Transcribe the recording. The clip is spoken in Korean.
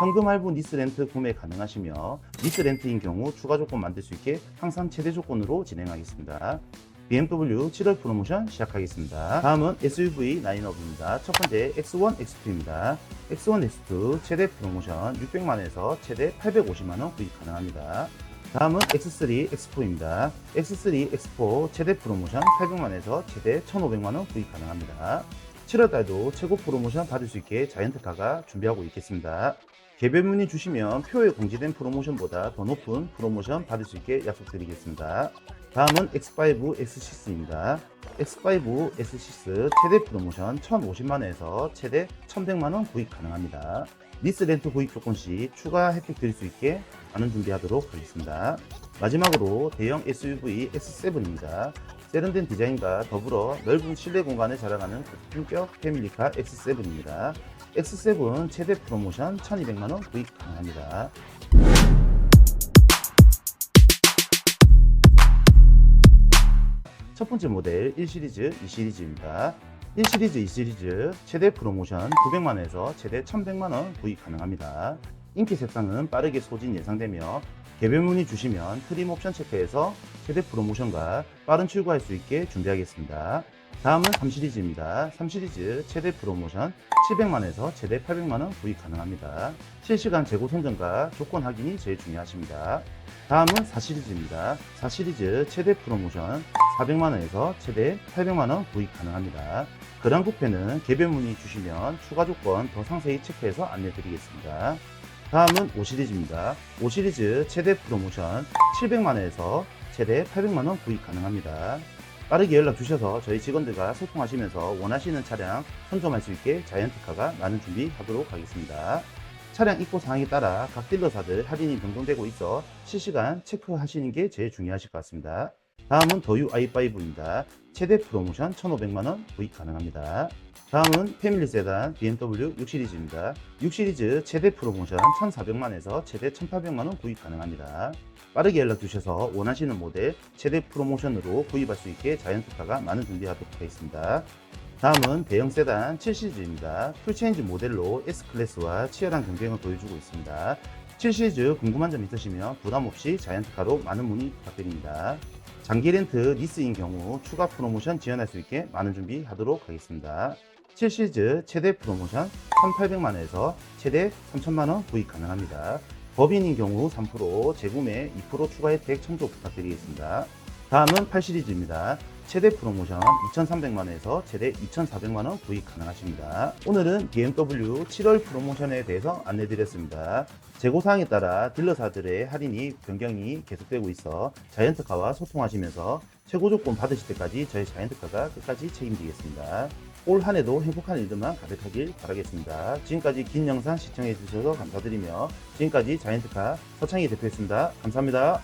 현금 할부 리스 렌트 구매 가능하시며 리스 렌트인 경우 추가 조건 만들 수 있게 항상 최대 조건으로 진행하겠습니다. BMW 7월 프로모션 시작하겠습니다. 다음은 SUV 라인업입니다. 첫 번째 X1, X2입니다. X1, X2 최대 프로모션 600만원에서 최대 850만원 구입 가능합니다. 다음은 X3, X4입니다. X3, X4 최대 프로모션 800만원에서 최대 1,500만원 구입 가능합니다. 7월달도 최고 프로모션 받을 수 있게 자이언트카가 준비하고 있겠습니다. 개별 문의 주시면 표에 공지된 프로모션보다 더 높은 프로모션 받을 수 있게 약속드리겠습니다. 다음은 X5, X6입니다. X5, X6 최대 프로모션 1,050만원에서 최대 1,100만원 구입 가능합니다. 리스 렌트 구입 조건 시 추가 혜택 드릴 수 있게 많은 준비하도록 하겠습니다. 마지막으로 대형 SUV X7입니다. 세련된 디자인과 더불어 넓은 실내 공간을 자랑하는 고품격 패밀리카 X7입니다. X7 최대 프로모션 1200만원 구입 가능합니다. 첫 번째 모델 1시리즈, 2시리즈입니다. 1시리즈, 2시리즈 최대 프로모션 900만원에서 최대 1100만원 구입 가능합니다. 인기 색상은 빠르게 소진 예상되며 개별 문의 주시면 트림 옵션 체크해서 최대 프로모션과 빠른 출고할 수 있게 준비하겠습니다. 다음은 3시리즈입니다. 3시리즈 최대 프로모션 700만원에서 최대 800만원 구입 가능합니다. 실시간 재고 선정과 조건 확인이 제일 중요하십니다. 다음은 4시리즈입니다. 4시리즈 최대 프로모션 400만원에서 최대 800만원 구입 가능합니다. 그랑 쿠페는 개별 문의 주시면 추가 조건 더 상세히 체크해서 안내 드리겠습니다. 다음은 5시리즈입니다. 5시리즈 최대 프로모션 700만원에서 최대 800만원 구입 가능합니다. 빠르게 연락 주셔서 저희 직원들과 소통하시면서 원하시는 차량 선점할 수 있게 자이언트카가 많은 준비하도록 하겠습니다. 차량 입고 사항에 따라 각 딜러사들 할인이 변동되고 있어 실시간 체크하시는 게 제일 중요하실 것 같습니다. 다음은 더유 i5입니다. 최대 프로모션 1,500만원 구입 가능합니다. 다음은 패밀리 세단 BMW 6시리즈입니다. 6시리즈 최대 프로모션 1,400만에서 최대 1,800만원 구입 가능합니다. 빠르게 연락 주셔서 원하시는 모델 최대 프로모션으로 구입할 수 있게 자이언트카가 많은 준비하도록 하겠습니다. 다음은 대형 세단 7시리즈입니다. 풀체인지 모델로 S클래스와 치열한 경쟁을 보여주고 있습니다. 7시리즈 궁금한 점 있으시면 부담 없이 자이언트카로 많은 문의 부탁드립니다. 장기 렌트 리스인 경우 추가 프로모션 지원할 수 있게 많은 준비하도록 하겠습니다. 7시리즈 최대 프로모션 1,800만원에서 최대 3,000만원 구입 가능합니다. 법인인 경우 3%, 재구매 2% 추가 혜택 청구 부탁드리겠습니다. 다음은 8시리즈입니다. 최대 프로모션 2,300만원에서 최대 2,400만원 구입 가능하십니다. 오늘은 BMW 7월 프로모션에 대해서 안내드렸습니다. 재고사항에 따라 딜러사들의 할인이 변경이 계속되고 있어 자이언트카와 소통하시면서 최고 조건 받으실 때까지 저희 자이언트카가 끝까지 책임지겠습니다. 올 한 해도 행복한 일들만 가득하길 바라겠습니다. 지금까지 긴 영상 시청해 주셔서 감사드리며 지금까지 자이언트카 서창희 대표였습니다. 감사합니다.